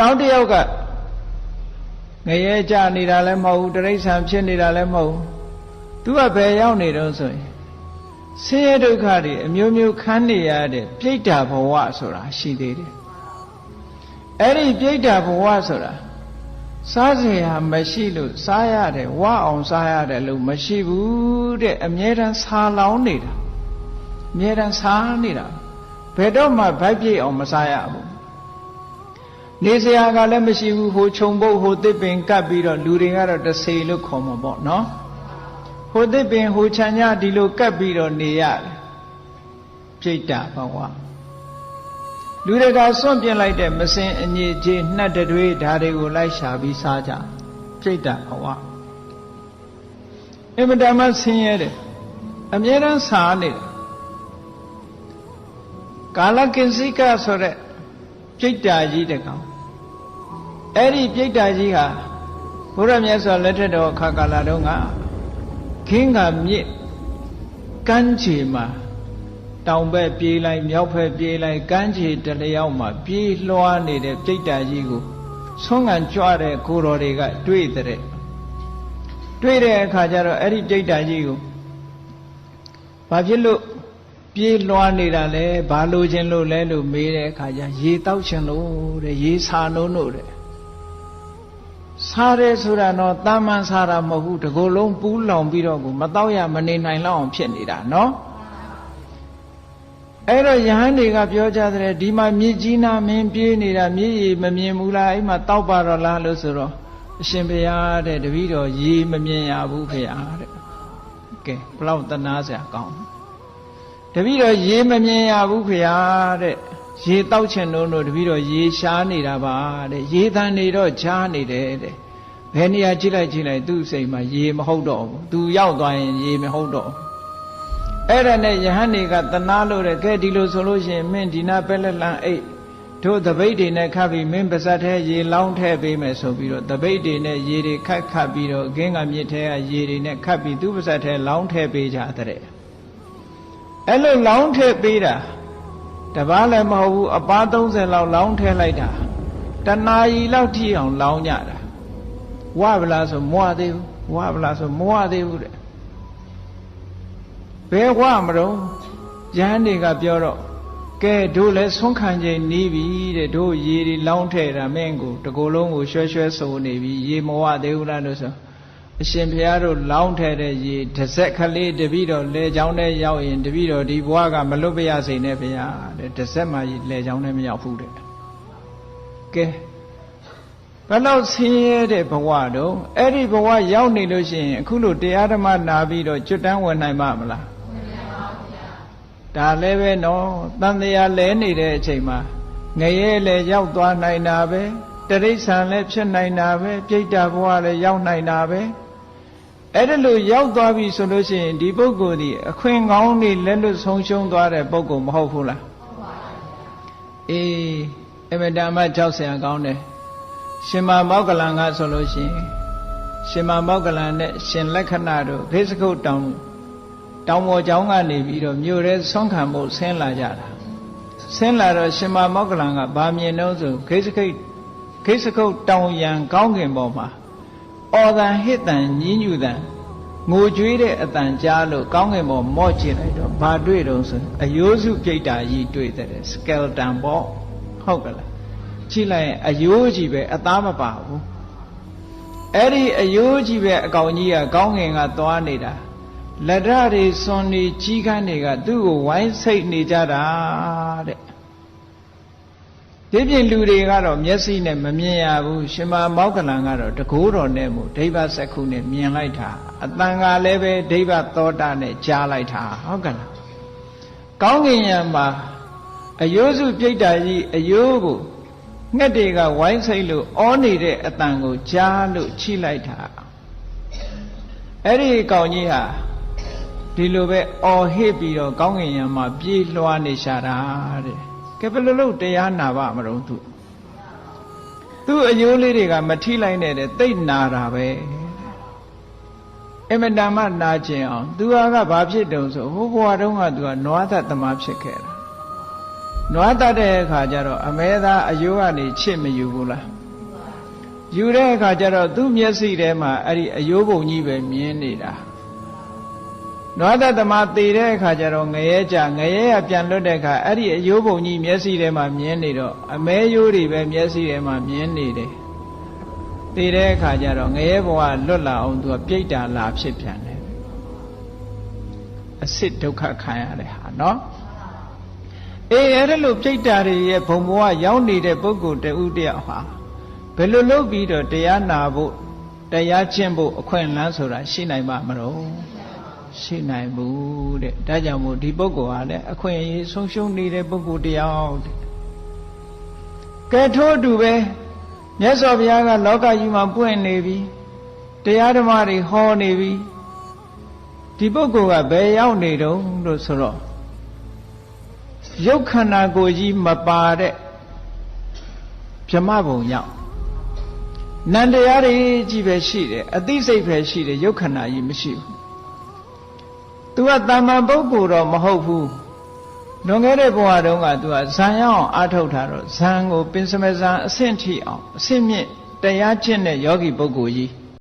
နောက်တစ်ယောက်ကငရဲကြနေတာလည်းမဟုတ်ဘူးတရိษံဖြစ်နေတာလည်းမဟုတ်ဘူးသူကဘယ်ရောက်နေတော့ဆိုရင်ဆင်းရဲဒုက္ခတွေအမျိုးမျိုးခန်းနေရတဲ့ပြိတ္တာဘဝဆိုတာရှိသေးတယ်အဲ့ဒီပြိတ္တာဘဝဆိုတာစားစရာမရှိလို့စားရတယ်ဝအောင်စားရတယ်လို့မရှိဘူးတဲ့အမြဲတမ်းစားလောင်းနေတာအမြဲတမ်းစားနေတာဘယ်တော့မှဗိုက်ပြည့်အောင်မစားရဘူး နေစရာကလည်းမရှိဘူးဟိုခြုံပုတ်ဟိုတစ်ပင်ကပ်ပြီးတော့လူတွေကတော့တဆေလို့ခေါ်မှာပေါ့နော်ဟိုတစ်ပင်ဟိုခြံညဒီလိုကပ်ပြီးတော့နေရတယ်ပြိတ္တာဘဝလူတွေကစွန့်ပြစ်လိုက်တဲ့မစင်အညစ်အကြေးနှက်တွေဓာတွေကိုလိုက်ရှာပြီးစားကြပြိတ္တာဘဝအင်မတန်မှဆင်းရဲတယ်အမြဲတမ်းစားနေတယ်ကာလကင်စိကဆိုတဲ့ ပြိတ္တာကြီးတကောင်အဲ့ဒီပြိတ္တာကြီးဟာဘုရားမြတ်စွာလက်ထက်တော်ခါကာလတုန်းကခင်းကမြစ်ကမ်းခြေမှာတောင်ဘက်ပြေးလိုက်မြောက်ဘက်ပြေးလိုက်ကမ်းခြေတလျောက်မှာပြေးလွှားနေတဲ့ပြိတ္တာကြီးကိုဆုံးငံကြွတဲ့ကိုတော်တွေကတွေ့တဲ့တွေ့တဲ့အခါကျတော့အဲ့ဒီပြိတ္တာကြီးကိုဘာဖြစ်လို့ ပြေးလွှားနေတာလဲဘာလို့ခြင်းလို့လဲလို့မေးတဲ့အခါကျရေတောက်ခြင်းလို့တဲ့ရေစာနှုံးလို့တဲ့စားရဲဆိုတာတော့တာမန်စားတာမဟုတ်ဘူးတကိုယ်လုံးပူးလောင်ပြီးတော့ကိုမတော့ရမနေနိုင်လောက်အောင်ဖြစ်နေတာနော်အဲ့တော့ယဟန်တွေကပြောကြတဲ့ဒီမှာမြစ်ကြီးနာမင်းပြေးနေတာမြစ်ရေမမြင်ဘူးလားအဲ့မှာတောက်ပါတော့လားလို့ဆိုတော့အရှင်ဘုရားတဲ့တပည့်တော်ရေမမြင်ရဘူးဖေဟာတဲ့ကဲဘလောက်တနာစရာကောင်း တပည့်တော်ရေမမြင်ရဘူးဖေဟာတဲ့ရေတောက်ချင်တို့တို့တပည့်တော်ရေရှားနေတာပါတဲ့ရေတန်နေတော့ချားနေတယ်တဲ့ဘယ်နေရာကြည့်လိုက်ကြည့်လိုက်သူ့စိတ်မှာရေမဟုတ်တော့ဘူးသူရောက်သွားရင်ရေမဟုတ်တော့ဘူးအဲ့ဒါနဲ့ယဟန်တွေကတနာလို့တဲ့ကဲဒီလိုဆိုလို့ရှိရင်မင်းဒီနာပဲလက်လန်းအိတ်တို့တပိတ်တွေနဲ့ခတ်ပြီးမင်းပါဇက်ထဲရေလောင်းထည့်ပေးမယ်ဆိုပြီးတော့တပိတ်တွေနဲ့ရေတွေခတ်ခတ်ပြီးတော့အကင်းကမြစ်ထဲကရေတွေနဲ့ခတ်ပြီးသူ့ပါဇက်ထဲလောင်းထည့်ပေးကြတဲ့ အဲ့လိုလောင်းထည့်ပေးတာတပားလည်းမဟုတ်ဘူးအပား30လောက်လောင်းထည့်လိုက်တာတနာရီလောက်ထိအောင်လောင်းကြတာဝဗလားဆိုမွားသေးဘူးဝဗလားဆိုမွားသေးဘူးတဲ့ဘယ်ဝမတော့ရဟန်းတွေကပြောတော့ကဲတို့လည်းဆုံးခံချိန်နီးပြီတဲ့တို့ရေတွေလောင်းထဲတာမင်းကိုတကိုယ်လုံးကိုရွှဲရွှဲဆိုနေပြီရေမဝသေးဘူးလားလို့ဆို အရှင်ဘုရားတို့လောင်းထဲတဲ့ရေတစ်စက်ကလေးတပိတော့လေချောင်းထဲရောက်ရင်တပိတော့ဒီဘဝကမလွတ်ပြရစေနဲ့ဘုရားတဲ့တစ်စက်မှလေချောင်းထဲမရောက်ဘူးတဲ့ကဲဘယ်လောက်ဆင်းရဲတဲ့ဘဝတော့အဲ့ဒီဘဝရောက်နေလို့ရှိရင်အခုလိုတရားဓမ္မနာပြီးတော့ကျွတ်တန်းဝင်နိုင်မှာမလားဒါလည်းပဲနော်တန်တရားလဲနေတဲ့အချိန်မှာငရဲလည်းရောက်သွားနိုင်တာပဲတရိษံလည်းဖြစ်နိုင်တာပဲပြိတ္တာဘဝလည်းရောက်နိုင်တာပဲ အဲ့ဒါလို့ရောက်သွားပြီဆိုလို့ရှိရင်ဒီပုဂ္ဂိုလ်ဒီအခွင့်ကောင်းတွေလက်လွတ်ဆုံးရှုံးသွားတဲ့ပုဂ္ဂိုလ်မဟုတ်ဘူးလားဟုတ်ပါဘူးအေးအမတန်မှကြောက်စရာကောင်းတယ်ရှင်မမောက္ကလန်ကဆိုလို့ရှိရင်ရှင်မမောက္ကလန်နဲ့ရှင်လက္ခဏာတို့ဖေစကုတ်တောင်တောင်ပေါ်ကျောင်းကနေပြီးတော့မြို့ရဲဆွမ်းခံဖို့ဆင်းလာကြတာဆင်းလာတော့ရှင်မမောက္ကလန်ကဗာမြင်တော့ဆိုခေစခိတ်ခေစကုတ်တောင်ရန်ကောင်းကင်ပေါ်မှာ အော်တန်ဟစ်တန်ညင်းညူတန်ငိုကြွေးတဲ့အတန်ကြားလို့ကောင်းကင်ပေါ်မော့ချလိုက်တော့ဘာတွေ့တော့ဆိုအယိုးစုပြိတ္တာကြီးတွေ့တဲ့စကယ်တန်ပေါ့ဟုတ်ကလားကြည့်လိုက်ရင်အယိုးကြီးပဲအသားမပါဘူးအဲ့ဒီအယိုးကြီးပဲအကောင်ကြီးကကောင်းငင်ကသွားနေတာလက်ရတွေစွန်နေကြီးခန်းတွေကသူ့ကိုဝိုင်းစိတ်နေကြတာတဲ့ ဒီပြင်လူတွေကတော့မျက်စိနဲ့မမြင်ရဘူးရှင်မမောက္ကလန်ကတော့တကိုးတော်နဲ့မို့ဒိဗ္ဗစက္ခုနဲ့မြင်လိုက်တာအတန်ကလည်းပဲဒိဗ္ဗသောတာနဲ့ကြားလိုက်တာဟုတ်ကလားကောင်းကင်ယံမှာအယိုးစုပြိတ္တာကြီးအယိုးကိုငှက်တွေကဝိုင်းစိတ်လို့အောနေတဲ့အတန်ကိုကြားလို့ချိလိုက်တာအဲ့ဒီကောင်ကြီးဟာဒီလိုပဲအော်ဟစ်ပြီးတော့ကောင်းကင်ယံမှာပြေးလွှားနေရှာတာတဲ့ ကဲဘယ်လိုလုပ်တရားနာပါမလို့သူသူ့အယိုးလေးတွေကမထိလိုက်နဲ့တဲ့တိတ်နာတာပဲအမတန်မှနာကျင်အောင်သူကဘာဖြစ်တုံဆိုဟိုဘဝတုန်းကသူကနွားသက်သမားဖြစ်ခဲ့တာနွားတတ်တဲ့အခါကျတော့အမဲသားအယိုးကနေချစ်မယူဘူးလားယူတဲ့အခါကျတော့သူ့မျက်စိထဲမှာအဲ့ဒီအယိုးပုံကြီးပဲမြင်နေတာ နွားတတ်သမားသေတဲ့အခါကျတော့ငရဲကြငရဲကပြန်လွတ်တဲ့အခါအဲ့ဒီအယိုးပုံကြီးမျက်စိထဲမှာမြင်နေတော့အမဲယိုးတွေပဲမျက်စိထဲမှာမြင်နေတယ်သေတဲ့အခါကျတော့ငရဲဘဝလွတ်လာအောင်သူကပြိတ္တာလာဖြစ်ပြန်တယ်အစစ်ဒုက္ခခံရတဲ့ဟာနော်အေးအဲ့ဒါလို့ပြိတ္တာတွေရဲ့ဘုံဘဝရောက်နေတဲ့ပုဂ္ဂိုလ်တဦးတယောက်ဟာဘယ်လိုလုပ်ပြီးတော့တရားနာဖို့တရားကျင့်ဖို့အခွင့်အလမ်းဆိုတာရှိနိုင်မှာမလို့ ရှိနိုင်ဘူးတဲ့ဒါကြောင့်မို့ဒီပုဂ္ဂိုလ်ဟာလည်းအခွင့်အရေးဆုံးရှုံးနေတဲ့ပုဂ္ဂိုလ်တယောက်တဲ့ကဲထို့အတူပဲမြတ်စွာဘုရားကလောကကြီးမှာပွင့်နေပြီတရားဓမ္မတွေဟောနေပြီဒီပုဂ္ဂိုလ်ကဘယ်ရောက်နေတုံးလို့ဆိုတော့ရုပ်ခန္ဓာကိုယ်ကြီးမပါတဲ့ဗြဟ္မဘုံရောက်နန္တရားတွေကြီးပဲရှိတယ်အသိစိတ်ပဲရှိတယ်ရုပ်ခန္ဓာကြီးမရှိဘူး။ तू ကတာမန်ပုဂ္ဂိုလ်တော့မဟုတ်ဘူး။လွန်ခဲ့တဲ့ဘဝတုန်းက तू ကဇံရအောင်အားထုတ်တာတော့ဇံကိုပင်စမဇံအဆင့်ထိအောင်အဆင့်မြင့်တရားကျင့်တဲ့ယောဂီပုဂ္ဂိုလ်ကြီး